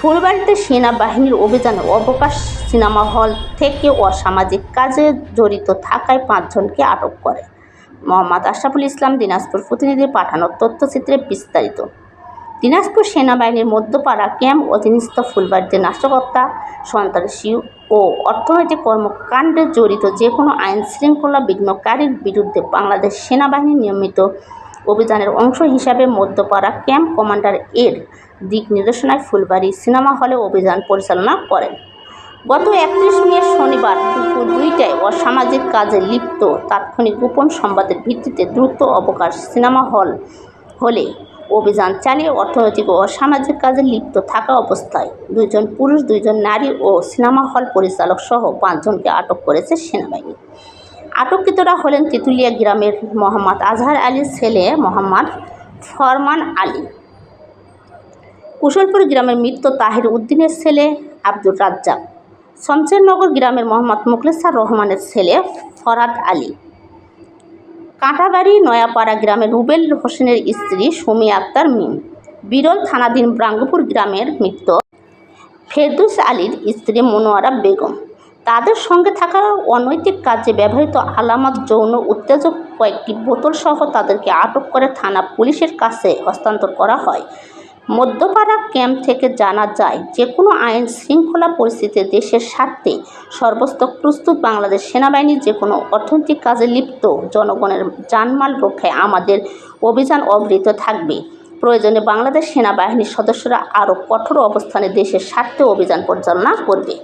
ফুলবাড়িতে সেনাবাহিনীর অভিযানে অবকাশ সিনেমা হল থেকে অসামাজিক কাজে জড়িত থাকায় পাঁচজনকে আটক করে। মোহাম্মদ আশরাফুল ইসলাম, দিনাজপুর প্রতিনিধি, পাঠানো তথ্যচিত্রে বিস্তারিত। দিনাজপুর সেনাবাহিনীর মধ্যপাড়া ক্যাম্প অধীনস্থ ফুলবাড়িতে নাশকতা, সন্ত্রাসী ও অর্থনৈতিক কর্মকাণ্ডে জড়িত যে কোনো আইন শৃঙ্খলা বিঘ্নকারীর বিরুদ্ধে বাংলাদেশ সেনাবাহিনী নিয়মিত অভিযানের অংশ হিসাবে মধ্যপাড়া ক্যাম্প কমান্ডার এর দিক নির্দেশনায় ফুলবাড়ি সিনেমা হলে অভিযান পরিচালনা করেন। গত একত্রিশ মে শনিবার দুপুর দুইটায় অসামাজিক কাজে লিপ্ত তাৎক্ষণিক গোপন সংবাদের ভিত্তিতে দ্রুত অবকাশ সিনেমা হল হলে অভিযান চালিয়ে অর্থনৈতিক ও অসামাজিক কাজে লিপ্ত থাকা অবস্থায় দুইজন পুরুষ, দুইজন নারী ও সিনেমা হল পরিচালক সহ পাঁচজনকে আটক করেছে সেনাবাহিনী। আটককৃতরা হলেন তেঁতুলিয়া গ্রামের মোহাম্মদ আজহার আলীর ছেলে মোহাম্মদ ফরমান আলী। কুশলপুর গ্রামের মৃত তাহির উদ্দিনের ছেলে আব্দুর রাজ্জাক। শমশেরনগর গ্রামের মোহাম্মদ মুখলেসার রহমানের ছেলে ফরাদ আলী। কাঁটাবাড়ি নয়াপাড়া গ্রামের রুবেল হোসেনের স্ত্রী সুমি আক্তার মিম। বিরল থানাধীন ব্রাঙ্গপুর গ্রামের মৃত ফেরদুস আলীর স্ত্রী মনোয়ারা বেগম। তাদের সঙ্গে থাকা অনৈতিক কাজে ব্যবহৃত আলামত, যৌন উত্তেজক কয়েকটি বোতলসহ তাদেরকে আটক করে থানা পুলিশের কাছে হস্তান্তর করা হয়। মধ্যপাড়া ক্যাম্প থেকে জানা যায় যে কোনো আইন শৃঙ্খলা পরিস্থিতিতে দেশের স্বার্থে সর্বস্তক প্রস্তুত বাংলাদেশ সেনাবাহিনী যে কোনো অর্থনৈতিক কাজে লিপ্ত, জনগণের জানমাল রক্ষায় আমাদের অভিযান অবৃত থাকবে। প্রয়োজনে বাংলাদেশ সেনাবাহিনীর সদস্যরা আরও কঠোর অবস্থানে দেশের স্বার্থে অভিযান পরিচালনা করবে।